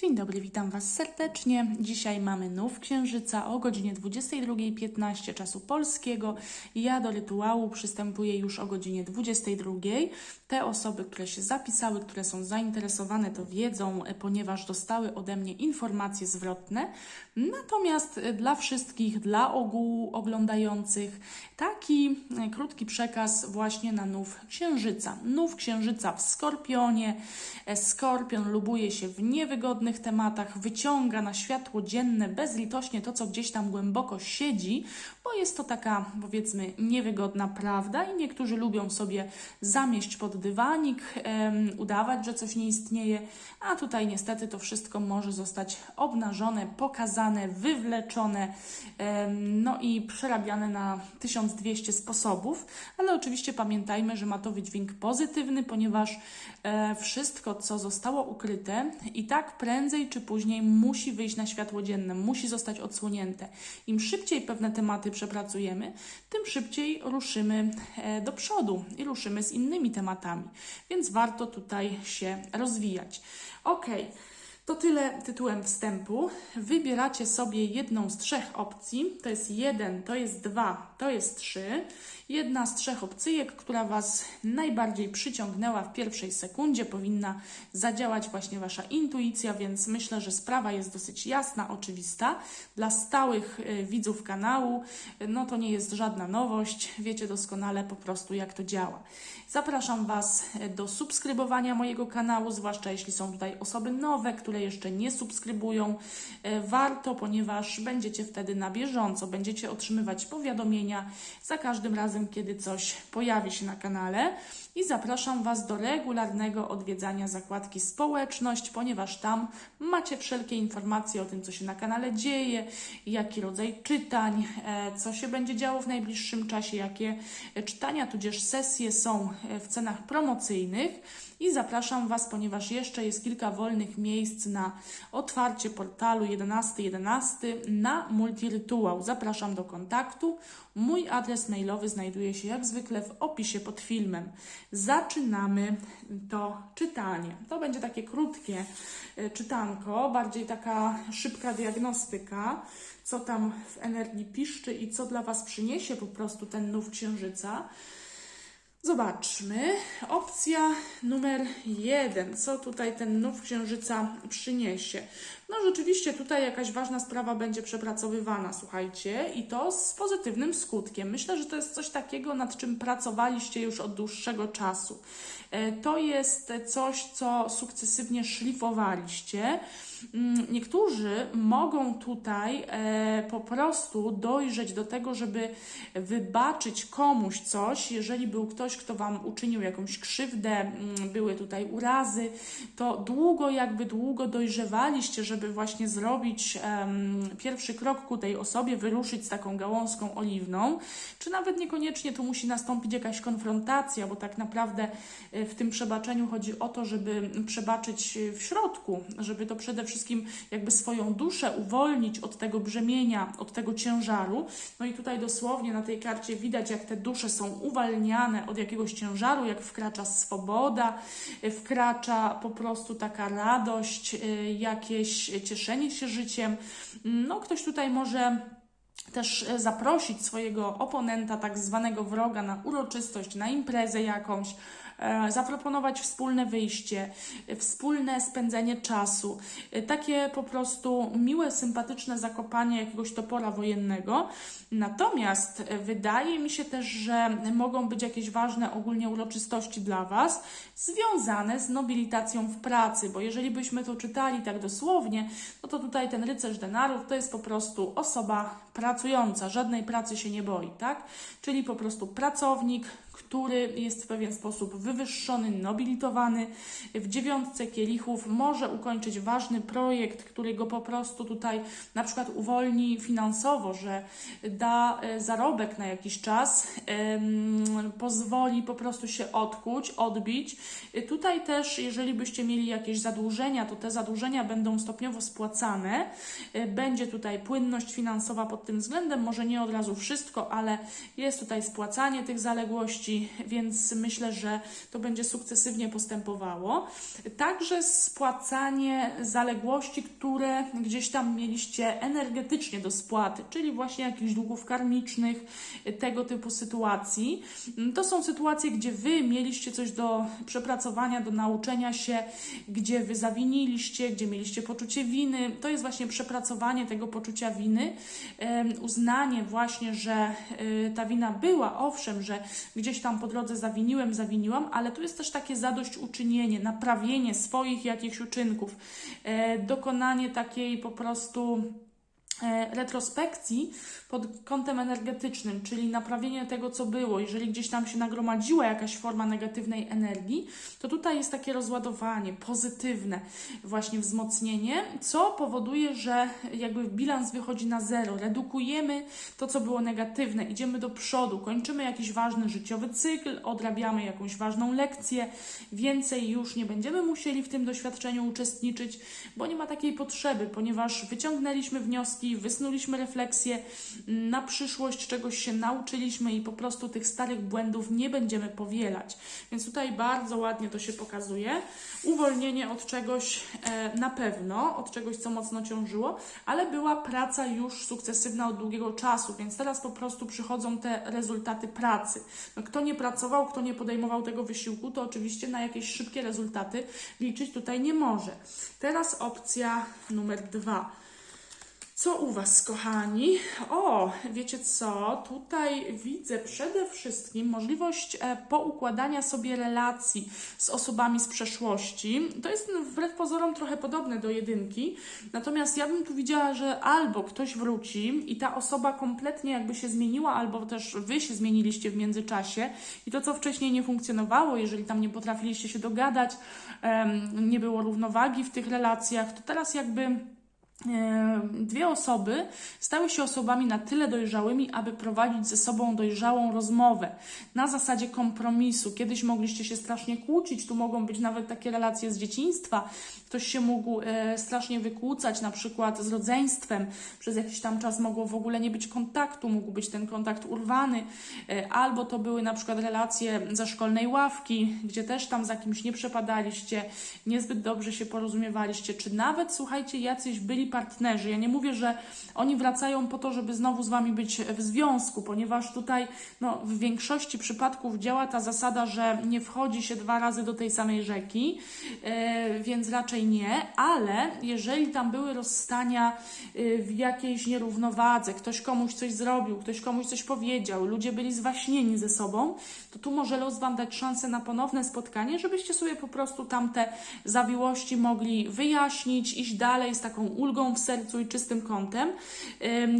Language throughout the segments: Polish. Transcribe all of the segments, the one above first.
Dzień dobry, witam Was serdecznie. Dzisiaj mamy nów księżyca o godzinie 22.15 czasu polskiego. Ja do rytuału przystępuję już o godzinie 22.00. Te osoby, które się zapisały, które są zainteresowane, to wiedzą, e, ponieważ dostały ode mnie informacje zwrotne. Natomiast e, dla wszystkich, dla ogółu oglądających, taki e, krótki przekaz właśnie na nów księżyca. Nów księżyca w Skorpionie. Skorpion lubuje się w niewygodnych tematach, wyciąga na światło dzienne bezlitośnie to, co gdzieś tam głęboko siedzi, bo jest to taka, powiedzmy, niewygodna prawda i niektórzy lubią sobie zamieść pod dywanik, em, udawać, że coś nie istnieje, a tutaj niestety to wszystko może zostać obnażone, pokazane, wywleczone, em, no i przerabiane na 1200 sposobów, ale oczywiście pamiętajmy, że ma to wydźwięk pozytywny, ponieważ e, wszystko, co zostało ukryte, i tak prędzej czy później musi wyjść na światło dzienne, musi zostać odsłonięte. Im szybciej pewne tematy przepracujemy, tym szybciej ruszymy e, do przodu i ruszymy z innymi tematami. Więc warto tutaj się rozwijać. Ok. To tyle tytułem wstępu. Wybieracie sobie jedną z trzech opcji. To jest jeden, to jest dwa, to jest trzy. Jedna z trzech opcyjek, która Was najbardziej przyciągnęła w pierwszej sekundzie, powinna zadziałać właśnie Wasza intuicja, więc myślę, że sprawa jest dosyć jasna, oczywista. Dla stałych y, widzów kanału, y, no to nie jest żadna nowość, wiecie doskonale po prostu, jak to działa. Zapraszam Was y, do subskrybowania mojego kanału, zwłaszcza jeśli są tutaj osoby nowe, które jeszcze nie subskrybują. Y, Warto, ponieważ będziecie wtedy na bieżąco, będziecie otrzymywać powiadomienia za każdym razem, kiedy coś pojawi się na kanale. I zapraszam Was do regularnego odwiedzania zakładki Społeczność, ponieważ tam macie wszelkie informacje o tym, co się na kanale dzieje, jaki rodzaj czytań, e, co się będzie działo w najbliższym czasie, jakie e, czytania tudzież sesje są e, w cenach promocyjnych. I zapraszam Was, ponieważ jeszcze jest kilka wolnych miejsc na otwarcie portalu 11.11 na multirytuał. Zapraszam do kontaktu. Mój adres mailowy znajduje się jak zwykle w opisie pod filmem. Zaczynamy to czytanie. To będzie takie krótkie e, czytanko, bardziej taka szybka diagnostyka, co tam w energii piszczy i co dla Was przyniesie po prostu ten nów księżyca. Zobaczmy. Opcja numer jeden. Co tutaj ten nów księżyca przyniesie? No rzeczywiście tutaj jakaś ważna sprawa będzie przepracowywana, słuchajcie, i to z pozytywnym skutkiem. Myślę, że to jest coś takiego, nad czym pracowaliście już od dłuższego czasu. E, To jest coś, co sukcesywnie szlifowaliście. Mm, Niektórzy mogą tutaj e, po prostu dojrzeć do tego, żeby wybaczyć komuś coś, jeżeli był ktoś, kto Wam uczynił jakąś krzywdę, mm, były tutaj urazy, to długo, jakby długo dojrzewaliście, żeby właśnie zrobić pierwszy krok ku tej osobie, wyruszyć z taką gałązką oliwną, czy nawet niekoniecznie tu musi nastąpić jakaś konfrontacja, bo tak naprawdę e, w tym przebaczeniu chodzi o to, żeby przebaczyć e, w środku, żeby to przede wszystkim jakby swoją duszę uwolnić od tego brzemienia, od tego ciężaru. No i tutaj dosłownie na tej karcie widać, jak te dusze są uwalniane od jakiegoś ciężaru, jak wkracza swoboda, e, wkracza po prostu taka radość, e, jakieś cieszenie się życiem. No, ktoś tutaj może też e, zaprosić swojego oponenta, tak zwanego wroga, na uroczystość, na imprezę jakąś, zaproponować wspólne wyjście, e, wspólne spędzenie czasu, e, takie po prostu miłe, sympatyczne zakopanie jakiegoś topora wojennego. Natomiast e, wydaje mi się też, że mogą być jakieś ważne ogólnie uroczystości dla Was, związane z nobilitacją w pracy, bo jeżeli byśmy to czytali tak dosłownie, no to tutaj ten rycerz denarów to jest po prostu osoba pracująca, żadnej pracy się nie boi, tak? Czyli po prostu pracownik, który jest w pewien sposób wywyższony, nobilitowany. W dziewiątce kielichów może ukończyć ważny projekt, który go po prostu tutaj na przykład uwolni finansowo, że da e, zarobek na jakiś czas, pozwoli po prostu się odkuć, odbić. E, Tutaj też, jeżeli byście mieli jakieś zadłużenia, to te zadłużenia będą stopniowo spłacane. E, Będzie tutaj płynność finansowa pod tym względem, może nie od razu wszystko, ale jest tutaj spłacanie tych zaległości więc myślę, że to będzie sukcesywnie postępowało. Także spłacanie zaległości, które gdzieś tam mieliście energetycznie do spłaty, czyli właśnie jakichś długów karmicznych, tego typu sytuacji. To są sytuacje, gdzie wy mieliście coś do przepracowania, do nauczenia się, gdzie wy zawiniliście, gdzie mieliście poczucie winy. To jest właśnie przepracowanie tego poczucia winy, uznanie właśnie, że y, ta wina była, owszem, że gdzieś tam po drodze zawiniłem, zawiniłam, ale tu jest też takie zadośćuczynienie, naprawienie swoich jakichś uczynków, e, dokonanie takiej po prostu retrospekcji pod kątem energetycznym, czyli naprawienie tego, co było. Jeżeli gdzieś tam się nagromadziła jakaś forma negatywnej energii, to tutaj jest takie rozładowanie, pozytywne właśnie wzmocnienie, co powoduje, że jakby bilans wychodzi na zero. Redukujemy to, co było negatywne, idziemy do przodu, kończymy jakiś ważny życiowy cykl, odrabiamy jakąś ważną lekcję, więcej już nie będziemy musieli w tym doświadczeniu uczestniczyć, bo nie ma takiej potrzeby, ponieważ wyciągnęliśmy wnioski, wysnuliśmy refleksje, na przyszłość czegoś się nauczyliśmy i po prostu tych starych błędów nie będziemy powielać. Więc tutaj bardzo ładnie to się pokazuje. Uwolnienie od czegoś e, na pewno, od czegoś, co mocno ciążyło, ale była praca już sukcesywna od długiego czasu, więc teraz po prostu przychodzą te rezultaty pracy. No, kto nie pracował, kto nie podejmował tego wysiłku, to oczywiście na jakieś szybkie rezultaty liczyć tutaj nie może. Teraz opcja numer dwa. Co u Was, kochani? O, wiecie co? Tutaj widzę przede wszystkim możliwość e, poukładania sobie relacji z osobami z przeszłości. To jest wbrew pozorom trochę podobne do jedynki, natomiast ja bym tu widziała, że albo ktoś wróci i ta osoba kompletnie jakby się zmieniła, albo też Wy się zmieniliście w międzyczasie i to, co wcześniej nie funkcjonowało, jeżeli tam nie potrafiliście się dogadać, nie było równowagi w tych relacjach, to teraz jakby dwie osoby stały się osobami na tyle dojrzałymi, aby prowadzić ze sobą dojrzałą rozmowę na zasadzie kompromisu. Kiedyś mogliście się strasznie kłócić, tu mogą być nawet takie relacje z dzieciństwa. Ktoś się mógł e, strasznie wykłócać, na przykład z rodzeństwem. Przez jakiś tam czas mogło w ogóle nie być kontaktu, mógł być ten kontakt urwany, e, albo to były na przykład relacje ze szkolnej ławki, gdzie też tam za kimś nie przepadaliście, niezbyt dobrze się porozumiewaliście, czy nawet, słuchajcie, jacyś byli partnerzy. Ja nie mówię, że oni wracają po to, żeby znowu z wami być w związku, ponieważ tutaj no, w większości przypadków działa ta zasada, że nie wchodzi się dwa razy do tej samej rzeki, e, więc raczej nie, ale jeżeli tam były rozstania e, w jakiejś nierównowadze, ktoś komuś coś zrobił, ktoś komuś coś powiedział, ludzie byli zwaśnieni ze sobą, to tu może los Wam dać szansę na ponowne spotkanie, żebyście sobie po prostu tamte zawiłości mogli wyjaśnić, iść dalej z taką ulgą w sercu i czystym kątem.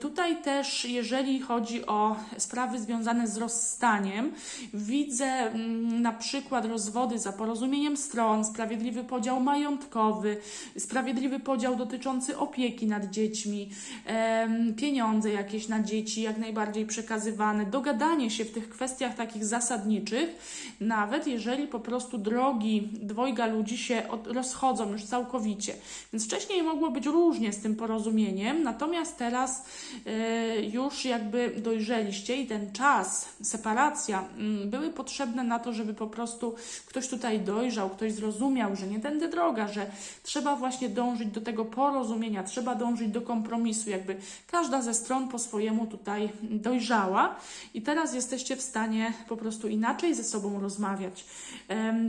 Tutaj też, jeżeli chodzi o sprawy związane z rozstaniem, widzę mm, na przykład rozwody za porozumieniem stron, sprawiedliwy podział majątkowy, sprawiedliwy podział dotyczący opieki nad dziećmi, pieniądze jakieś na dzieci, jak najbardziej przekazywane, dogadanie się w tych kwestiach takich zasadniczych, nawet jeżeli po prostu drogi dwojga ludzi się od, rozchodzą już całkowicie. Więc wcześniej mogło być różnie z tym porozumieniem, natomiast teraz e, już jakby dojrzeliście i ten czas, separacja mm, były potrzebne na to, żeby po prostu ktoś tutaj dojrzał, ktoś zrozumiał, że nie tędy droga, że trzeba właśnie dążyć do tego porozumienia, trzeba dążyć do kompromisu, jakby każda ze stron po swojemu tutaj dojrzała. I teraz jesteście w stanie po prostu inaczej ze sobą rozmawiać.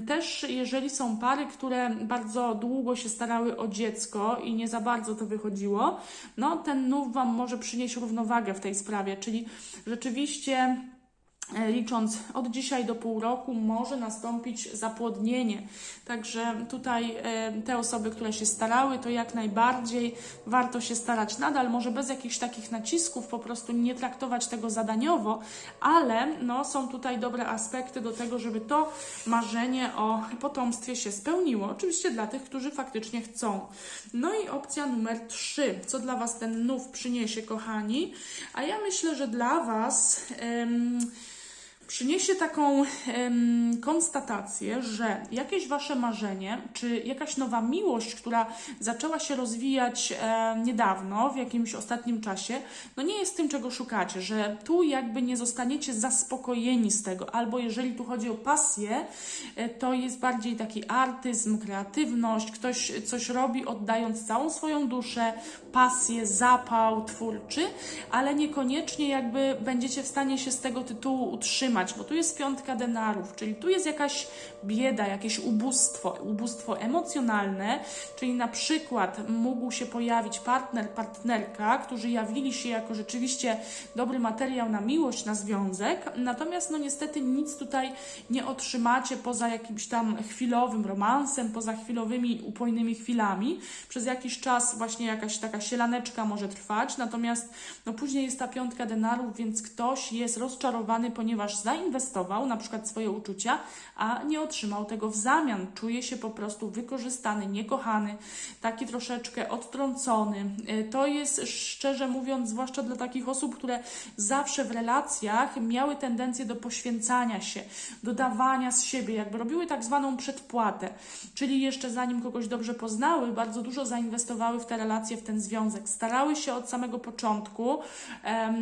Też jeżeli są pary, które bardzo długo się starały o dziecko i nie za bardzo to wychodziło, no ten nów Wam może przynieść równowagę w tej sprawie, czyli rzeczywiście licząc od dzisiaj do pół roku, może nastąpić zapłodnienie. Także tutaj e, te osoby, które się starały, to jak najbardziej warto się starać nadal, może bez jakichś takich nacisków, po prostu nie traktować tego zadaniowo, ale no, są tutaj dobre aspekty do tego, żeby to marzenie o potomstwie się spełniło. Oczywiście dla tych, którzy faktycznie chcą. No i opcja numer trzy. Co dla Was ten nów przyniesie, kochani? A ja myślę, że dla Was. em, przyniesie taką em, konstatację, że jakieś wasze marzenie, czy jakaś nowa miłość, która zaczęła się rozwijać e, niedawno, w jakimś ostatnim czasie, no nie jest tym, czego szukacie, że tu jakby nie zostaniecie zaspokojeni z tego, albo jeżeli tu chodzi o pasję, e, to jest bardziej taki artyzm, kreatywność, ktoś coś robi oddając całą swoją duszę, pasję, zapał twórczy, ale niekoniecznie jakby będziecie w stanie się z tego tytułu utrzymać, bo tu jest piątka denarów, czyli tu jest jakaś bieda, jakieś ubóstwo, ubóstwo emocjonalne, czyli na przykład mógł się pojawić partner, partnerka, którzy jawili się jako rzeczywiście dobry materiał na miłość, na związek, natomiast no niestety nic tutaj nie otrzymacie poza jakimś tam chwilowym romansem, poza chwilowymi, upojnymi chwilami. Przez jakiś czas właśnie jakaś taka sielaneczka może trwać, natomiast no później jest ta piątka denarów, więc ktoś jest rozczarowany, ponieważ zainwestował na przykład swoje uczucia, a nie otrzymał tego w zamian. Czuje się po prostu wykorzystany, niekochany, taki troszeczkę odtrącony. Y, To jest szczerze mówiąc, zwłaszcza dla takich osób, które zawsze w relacjach miały tendencję do poświęcania się, do dawania z siebie, jakby robiły tak zwaną przedpłatę, czyli jeszcze zanim kogoś dobrze poznały, bardzo dużo zainwestowały w te relacje, w ten związek. Starały się od samego początku,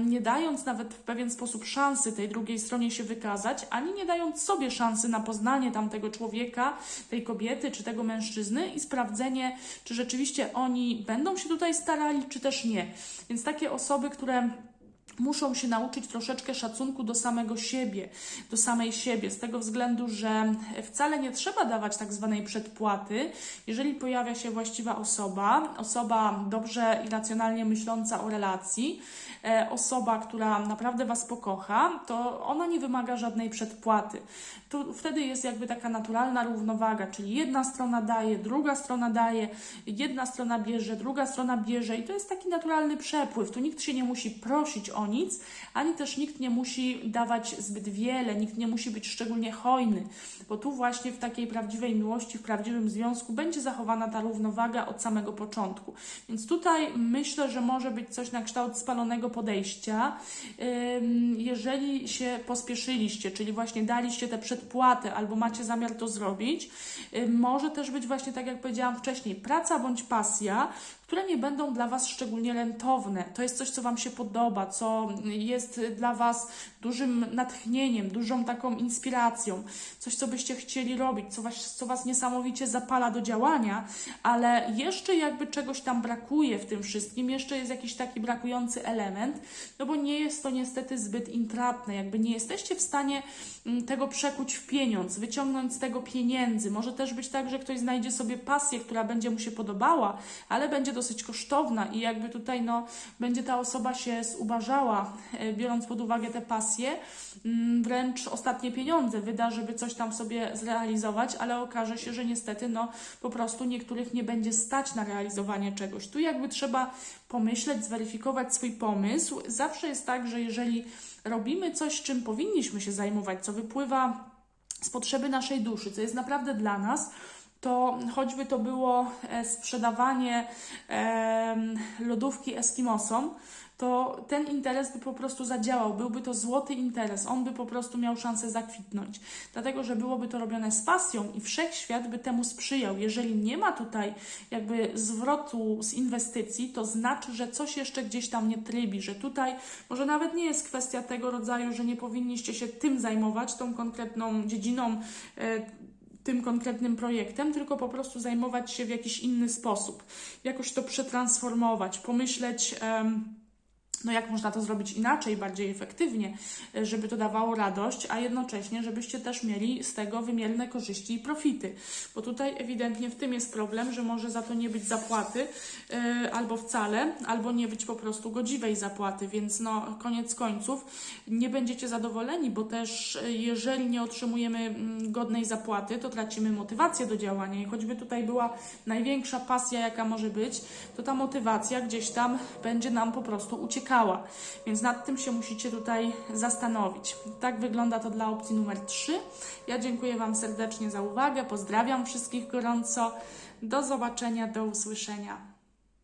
nie dając nawet w pewien sposób szansy tej drugiej stronie się wykazać, ani nie dając sobie szansy na poznanie tamtego człowieka, tej kobiety czy tego mężczyzny i sprawdzenie, czy rzeczywiście oni będą się tutaj starali, czy też nie. Więc takie osoby, które muszą się nauczyć troszeczkę szacunku do samego siebie, do samej siebie, z tego względu, że wcale nie trzeba dawać tak zwanej przedpłaty, jeżeli pojawia się właściwa osoba, osoba dobrze i racjonalnie myśląca o relacji, e, osoba, która naprawdę Was pokocha, to ona nie wymaga żadnej przedpłaty. Tu wtedy jest jakby taka naturalna równowaga, czyli jedna strona daje, druga strona daje, jedna strona bierze, druga strona bierze i to jest taki naturalny przepływ. Tu nikt się nie musi prosić o ani też nikt nie musi dawać zbyt wiele, nikt nie musi być szczególnie hojny, bo tu właśnie w takiej prawdziwej miłości, w prawdziwym związku będzie zachowana ta równowaga od samego początku. Więc tutaj myślę, że może być coś na kształt spalonego podejścia, jeżeli się pospieszyliście, czyli właśnie daliście te przedpłaty albo macie zamiar to zrobić. Może też być właśnie, tak jak powiedziałam wcześniej, praca bądź pasja, które nie będą dla Was szczególnie rentowne. To jest coś, co Wam się podoba, co jest dla Was dużym natchnieniem, dużą taką inspiracją, coś, co byście chcieli robić, co was, co was niesamowicie zapala do działania, ale jeszcze jakby czegoś tam brakuje w tym wszystkim, jeszcze jest jakiś taki brakujący element, no bo nie jest to niestety zbyt intratne, jakby nie jesteście w stanie mm, tego przekuć w pieniądz, wyciągnąć z tego pieniędzy. Może też być tak, że ktoś znajdzie sobie pasję, która będzie mu się podobała, ale będzie dosyć kosztowna i jakby tutaj no, będzie ta osoba się zubażała, e, biorąc pod uwagę te pasje, mm, wręcz ostatnie pieniądze wyda, żeby coś tam sobie zrealizować, ale okaże się, że niestety no, po prostu niektórych nie będzie stać na realizowanie czegoś. Tu jakby trzeba pomyśleć, zweryfikować swój pomysł. Zawsze jest tak, że jeżeli robimy coś, czym powinniśmy się zajmować, co wypływa z potrzeby naszej duszy, co jest naprawdę dla nas, to choćby to było e, sprzedawanie lodówki Eskimosom, to ten interes by po prostu zadziałał, byłby to złoty interes, on by po prostu miał szansę zakwitnąć, dlatego że byłoby to robione z pasją i wszechświat by temu sprzyjał. Jeżeli nie ma tutaj jakby zwrotu z inwestycji, to znaczy, że coś jeszcze gdzieś tam nie trybi, że tutaj może nawet nie jest kwestia tego rodzaju, że nie powinniście się tym zajmować, tą konkretną dziedziną. Tym konkretnym projektem, tylko po prostu zajmować się w jakiś inny sposób, jakoś to przetransformować, pomyśleć. em, no jak można to zrobić inaczej, bardziej efektywnie, e, żeby to dawało radość, a jednocześnie, żebyście też mieli z tego wymierne korzyści i profity. Bo tutaj ewidentnie w tym jest problem, że może za to nie być zapłaty e, albo wcale, albo nie być po prostu godziwej zapłaty, więc no koniec końców nie będziecie zadowoleni, bo też e, jeżeli nie otrzymujemy mm, godnej zapłaty, to tracimy motywację do działania. I choćby tutaj była największa pasja, jaka może być, to ta motywacja gdzieś tam będzie nam po prostu Więc nad tym się musicie tutaj zastanowić. Tak wygląda to dla opcji numer 3. Ja dziękuję Wam serdecznie za uwagę, pozdrawiam wszystkich gorąco. Do zobaczenia, do usłyszenia.